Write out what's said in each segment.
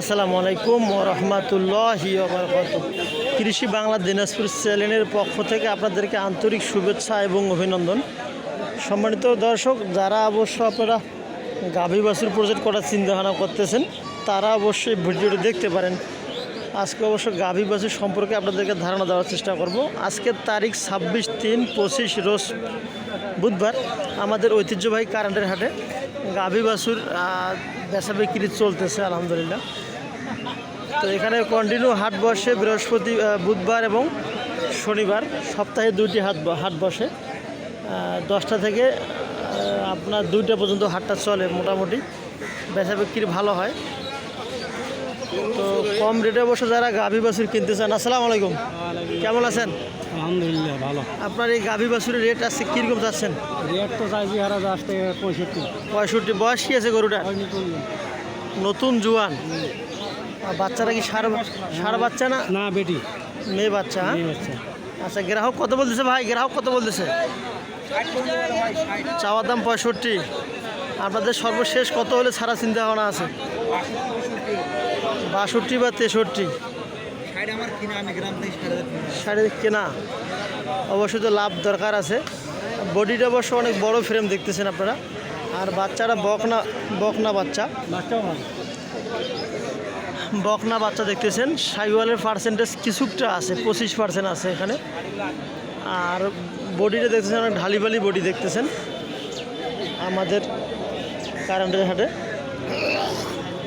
আসসালামু আলাইকুম রহমতুল্লাহি কৃষি বাংলা দিনাজপুর চ্যানেলের পক্ষ থেকে আপনাদেরকে আন্তরিক শুভেচ্ছা এবং অভিনন্দন। সম্মানিত দর্শক, যারা অবশ্য আপনারা গাভী বাছুর প্রজেক্ট করার চিন্তাভাবনা করতেছেন, তারা অবশ্যই ভিডিওটি দেখতে পারেন। আজকে অবশ্য গাভী বাছুর সম্পর্কে আপনাদেরকে ধারণা দেওয়ার চেষ্টা করব। আজকের তারিখ ছাব্বিশ তিন পঁচিশ রোজ বুধবার, আমাদের ঐতিহ্যবাহী কারেন্টের হাটে। গাভী আহ, বেচা বিক্রি চলতেছে আলহামদুলিল্লাহ। তো এখানে কন্টিনিউ হাট বসে বৃহস্পতি বুধবার এবং শনিবার। সপ্তাহে দুইটি হাট হাট বসে। দশটা থেকে আপনার দুইটা পর্যন্ত হাটটা চলে মোটামুটি। বেচা বিক্রি ভালো হয়। তো কম রেটে বসে যারা গাভী বাছুর কিনতে চান আসসালামু আলাইকুম। কেমন আছেন? আলহামদুলিল্লাহ ভালো। আপনার এই গাভী বাছুরের রেট আছে কীরকম যাচ্ছেন? রেট তো চাইছি হারা থেকে পঁয়ষট্টি। পঁয়ষট্টি বয়স কি আছে গরুটা? নতুন জুয়ান। আর বাচ্চারা কি সার সার বাচ্চা না? না বেটি। মেয়ে বাচ্চা হ্যাঁ? বাচ্চা। আচ্ছা গ্রাহক কত বলতেছে ভাই? গ্রাহক কত বলতেছে? চাওয়ার দাম পঁয়ষট্টি। আপনাদের সর্বশেষ কত হলে ছাড়া চিন্তা ভাবনা আছে? বাষট্টি বা তেষট্টি। শাড়ি কেনা অবশ্যই তো লাভ দরকার আছে। বডিটা অবশ্য অনেক বড় ফ্রেম দেখতেছেন আপনারা। আর বাচ্চারা বকনা বকনা বাচ্চা। বকনা বাচ্চা দেখতেছেন। সাইওয়ালের পার্সেন্টেজ কিছুটা আছে পঁচিশ পার্সেন্ট আছে এখানে। আর বডিটা দেখতেছেন অনেক ঢালিবালি বডি দেখতেছেন। আমাদের কারেন্টের হাটে।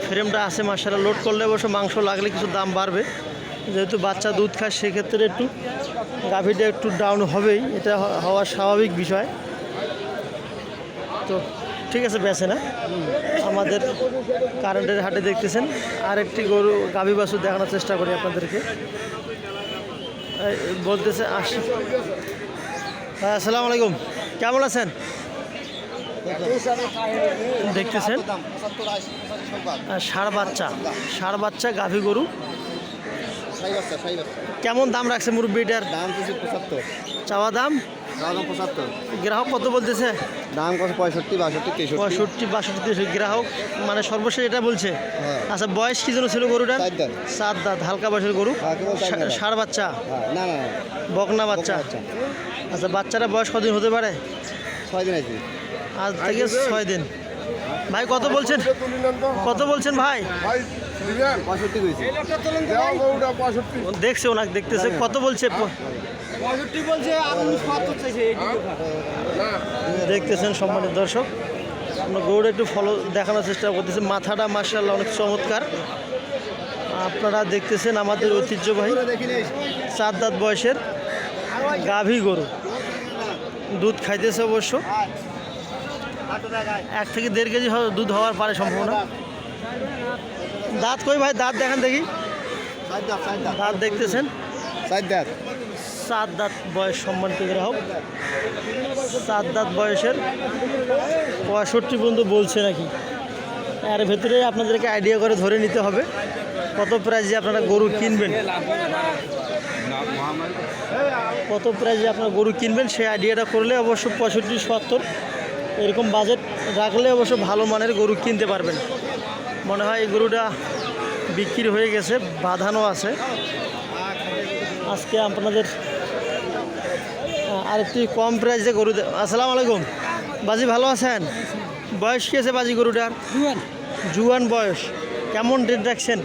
ফ্রেমটা আছে মাসারা লোড করলে অবশ্য মাংস লাগলে কিছু দাম বাড়বে। যেহেতু বাচ্চা দুধ খায়, সেক্ষেত্রে একটু গাভীটা একটু ডাউন হবেই, এটা হওয়া স্বাভাবিক বিষয়। তো ঠিক আছে বেছে না আমাদের কারেন্টের হাটে দেখতেছেন আর একটি গরু গাভী বাছুর দেখানোর চেষ্টা করি আপনাদেরকে। বলতেছে আসি হ্যাঁ আসসালামু আলাইকুম। কেমন আছেন? দেখতেছেন? ষাঁড় বাচ্চা। ষাঁড় বাচ্চা গাভী গরু। কেমন দাম রাখছে মুরব্বিটার? দাম পঁচাত্তর। চাওয়া দাম? গ্রাহক কত বলতেছে? দাম কত? পঁয়ষট্টি বাষট্টি তেষট্টি। পঁয়ষট্টি বাষট্টি তেষট্টি। গ্রাহক মানে সর্বশেষ এটা বলছে। হ্যাঁ। আচ্ছা বয়স কি জন্য ছিল গরুটার? দাঁত। সাত দাঁত হালকা বয়সের গরু। ষাড় বাচ্চা? হ্যাঁ না না না, বকনা বাচ্চা। বাচ্চা। আচ্ছা বাচ্চারা বয়স কদিন হতে পারে? ছয় দিন আছে। আজ থেকে ছয় দিন। ভাই, কত বলছেন? কত বলছেন ভাই? দেখছে ওনাকে, দেখতেছে। কত বলছে? দেখতেছেন সম্মানিত দর্শক। গরুটা একটু ফলো দেখানোর চেষ্টা করতেছি। মাথাটা মার্শাল্লাহ অনেক চমৎকার। আপনারা দেখতেছেন আমাদের ঐতিহ্যবাহী চার দাঁত বয়সের গাভী গরু। দুধ খাইতেছে অবশ্য। এক থেকে দেড় কেজি দুধ হওয়ার পারে সম্ভাবনা। দাঁত কই ভাই? দাঁত দেখেন দেখি। দাঁত দেখতেছেন? সাত দাঁত বয়স সম্মানিত গ্রাহক। সাত দাঁত বয়সের পঁয়ষট্টি পর্যন্ত বলছে নাকি। এর ভেতরে আপনাদেরকে আইডিয়া করে ধরে নিতে হবে। কত প্রাইজে আপনারা গরু কিনবেন? কত প্রাইজে আপনারা গরু কিনবেন? সেই আইডিয়াটা করলে অবশ্য পঁয়ষট্টি, সত্তর এরকম বাজেট রাখলে অবশ্য ভালো মানের গরু কিনতে পারবেন। মনে হয় এই গরুটা বিক্রি হয়ে গেছে বাঁধানো আছে। আজকে আপনাদের আহ, আরেকটি কম প্রাইসে গরু আসসালামু আলাইকুম। বাজি ভালো আছেন? বয়স কী আছে বাজি গরুটার? জুয়ান বয়স। কেমন রেট রাখছেন?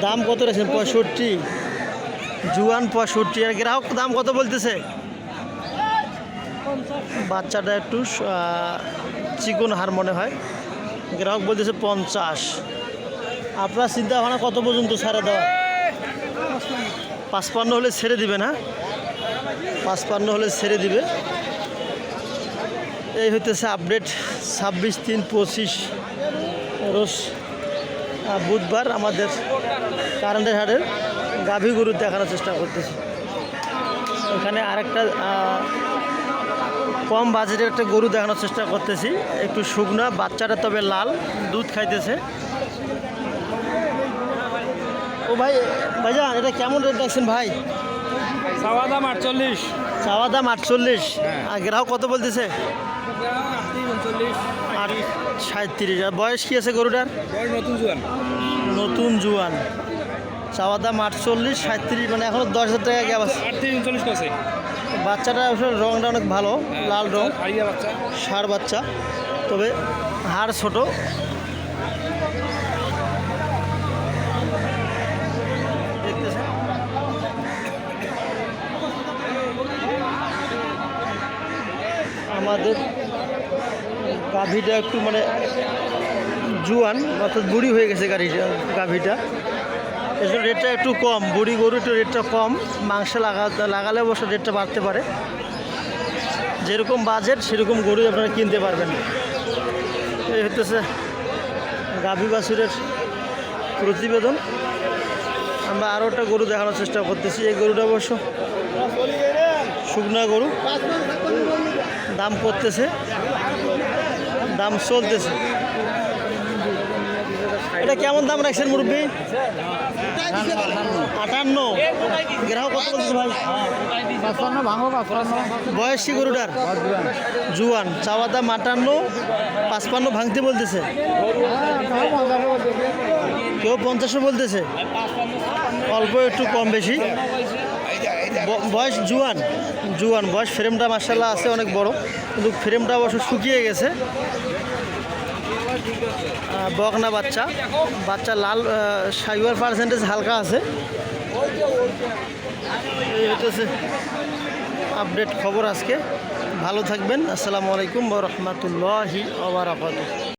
দাম কত রাখছেন? পঁয়ষট্টি। জুয়ান পঁয়ষট্টি। আর গ্রাহক দাম কত বলতেছে? বাচ্চাটা একটু চিকন হার মনে হয়। গ্রাহক বলতেছে পঞ্চাশ। আপনার চিন্তা ভাবনা কত পর্যন্ত ছাড়া দেওয়া? পাঁচপান্ন হলে ছেড়ে দিবে না? পাঁচপান্ন হলে ছেড়ে দিবে। এই হইতেছে আপডেট ছাব্বিশ তিন পঁচিশ রোজ বুধবার আমাদের কারেন্টের হাটের গাভী গরু দেখানোর চেষ্টা করতেছি। এখানে আরেকটা কম বাজেটের একটা গরু দেখানোর চেষ্টা করতেছি। একটু শুকনা বাচ্চাটা তবে লাল দুধ খাইতেছে। ও ভাই ভাইজান এটা কেমন রেট দেখছেন ভাই? চাওয়া দাম আটচল্লিশ। চাওয়া দাম আটচল্লিশ। আর গ্রাহক কত বলতেছে? আট সাঁত্রিশ। আর বয়স কি আছে গরুটার? নতুন জোয়ান। নতুন জুয়ান। চাওয়া দাম আটচল্লিশ সাঁত্রিশ মানে এখনও দশ হাজার টাকা গ্যাপ আছে। আটত্রিশ উনচল্লিশ আছে। বাচ্চাটা আসলে রংটা অনেক ভালো লাল রং। বাচ্চা। ষাঁড় বাচ্চা। তবে হাড় ছোট। দেখতেছেন? আমাদের গাভীটা একটু মানে জুয়ান অর্থাৎ বুড়ি হয়ে গেছে গাড়িটা গাভীটা। এজন্য রেটটা একটু কম। বুড়ি গরু একটু রেটটা কম। মাংস লাগা, লাগালে অবশ্য রেটটা বাড়তে পারে। যেরকম বাজেট সেরকম গরু আপনারা কিনতে পারবেন। এই হতেছে গাভী বাছুরের প্রতিবেদন। আমরা আরও একটা গরু দেখানোর চেষ্টা করতেছি। এই গরুটা অবশ্য শুকনা গরু। দাম করতেছে। দাম চলতেছে। এটা কেমন দাম রাখছেন মুরব্বী? আটান্ন। গ্রাহক কত বলছে ভাই? বয়স গরুটার? জুয়ান। চাওয়া দাম আটান্ন, পাঁচপান্ন ভাঙতে বলতেছে। কেউ পঞ্চাশও বলতেছে। অল্প একটু কম বেশি। বয়স জুয়ান। জুয়ান। বয়স ফ্রেমটা মার্শাল্লাহ আছে অনেক বড়। কিন্তু ফ্রেমটা অবশ্য শুকিয়ে গেছে। বকনা বাচ্চা। বাচ্চা লাল সাইবার পার্সেন্টেজ হালকা আছে। এই হচ্ছে আপডেট খবর আজকে। ভালো থাকবেন। আসসালামু আলাইকুম রহমতুল্লাহি